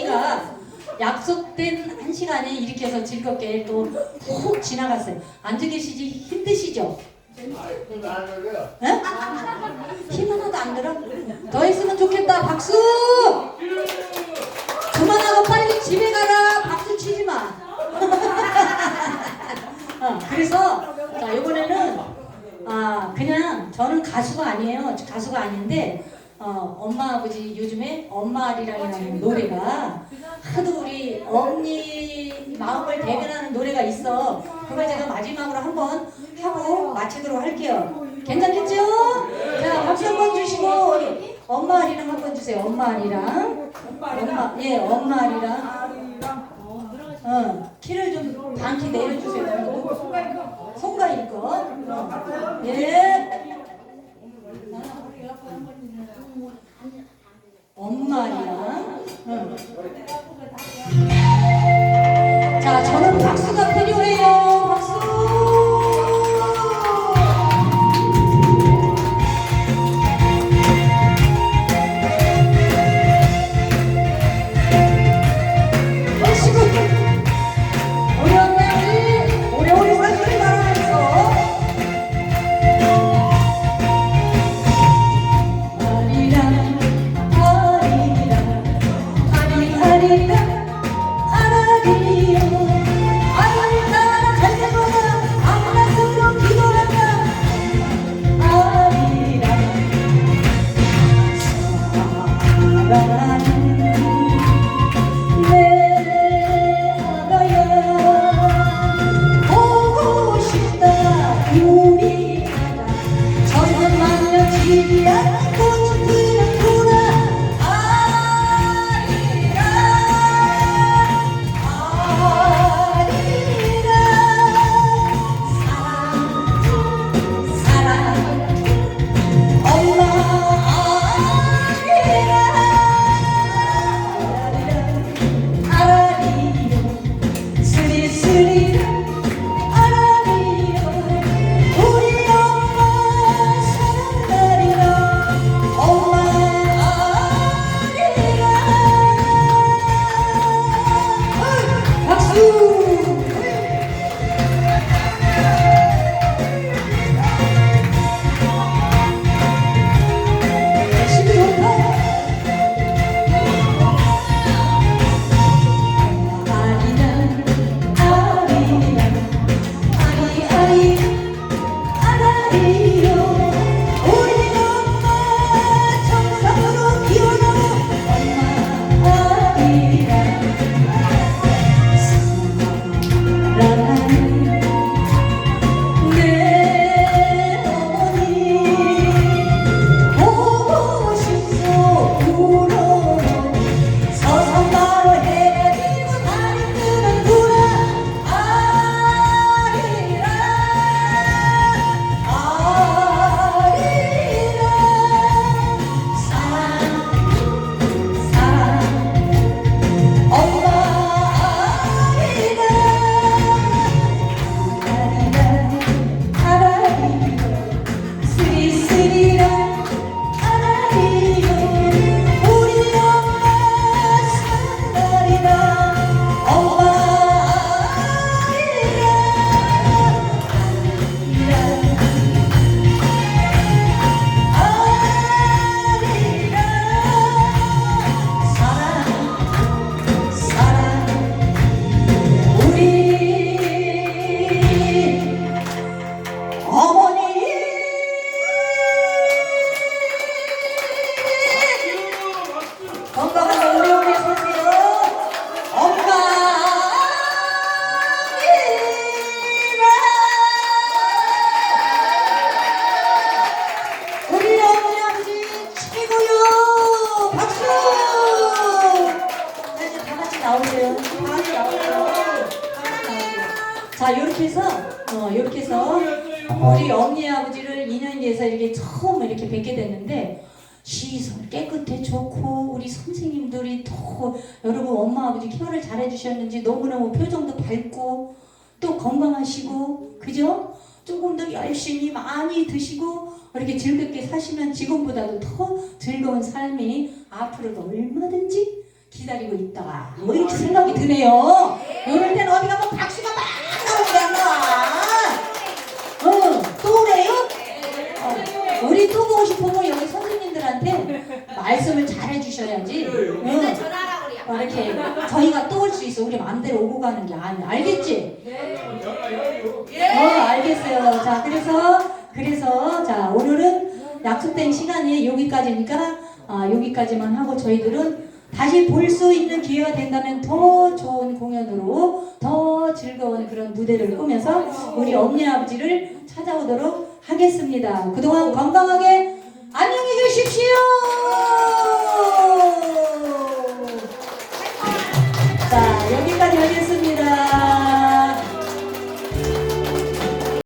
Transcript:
저희가 약속된 한 시간에 이렇게 해서 즐겁게 또 훅 지나갔어요. 앉아 계시지 힘드시죠? 에? 힘 하나도 안 들어? 더 했으면 좋겠다. 박수! 그만하고 빨리 집에 가라. 박수 치지 마. 어, 그래서 자 이번에는 아 그냥 저는 가수가 아니에요. 가수가 아닌데 어, 엄마 아버지 요즘에 엄마 아리랑이라는 노래가 하도 우리 언니 마음을 대변하는 노래가 있어. 그걸 제가 마지막으로 한번 하고 마치도록 할게요. 괜찮겠죠? 자 박수 한번 주시고 우리 엄마 아리랑 한번 주세요. 엄마 아리랑 엄마 예 엄마 아리랑 어 키를 좀 반키 내려주세요. 송가인 거. 어. 예. 엄마 랑. 자 이렇게 해서 어 이렇게 해서 우리 어머니 아버지를 2년 뒤에서 이렇게 처음 이렇게 뵙게 됐는데 시설 깨끗해 좋고 우리 선생님들이 더 여러분 엄마 아버지 케어를 잘 해주셨는지 너무너무 표정도 밝고 또 건강하시고 그죠? 조금 더 열심히 많이 드시고 이렇게 즐겁게 사시면 지금보다도 더 즐거운 삶이 앞으로도 얼마든지 기다리고 있다. 뭐 이렇게 생각이 드네요. 이럴 때는 어디 가면 박수가 막 나오잖아. 어, 또 그래요? 어, 우리 또 보고 싶으면 여기 선생님들한테 말씀을 잘 해주셔야지. 응. 전화하라 그래요. 어, 이렇게 저희가 또 올 수 있어. 우리 마음대로 오고 가는 게 아니야. 알겠지? 어, 알겠어요. 자, 그래서, 그래서, 자, 오늘은 약속된 시간이 여기까지니까, 아, 여기까지만 하고 저희들은 다시 볼 수 있는 기회가 된다면 더 좋은 공연으로 더 즐거운 그런 무대를 꾸면서 우리 엄니 아버지를 찾아오도록 하겠습니다. 그동안 건강하게!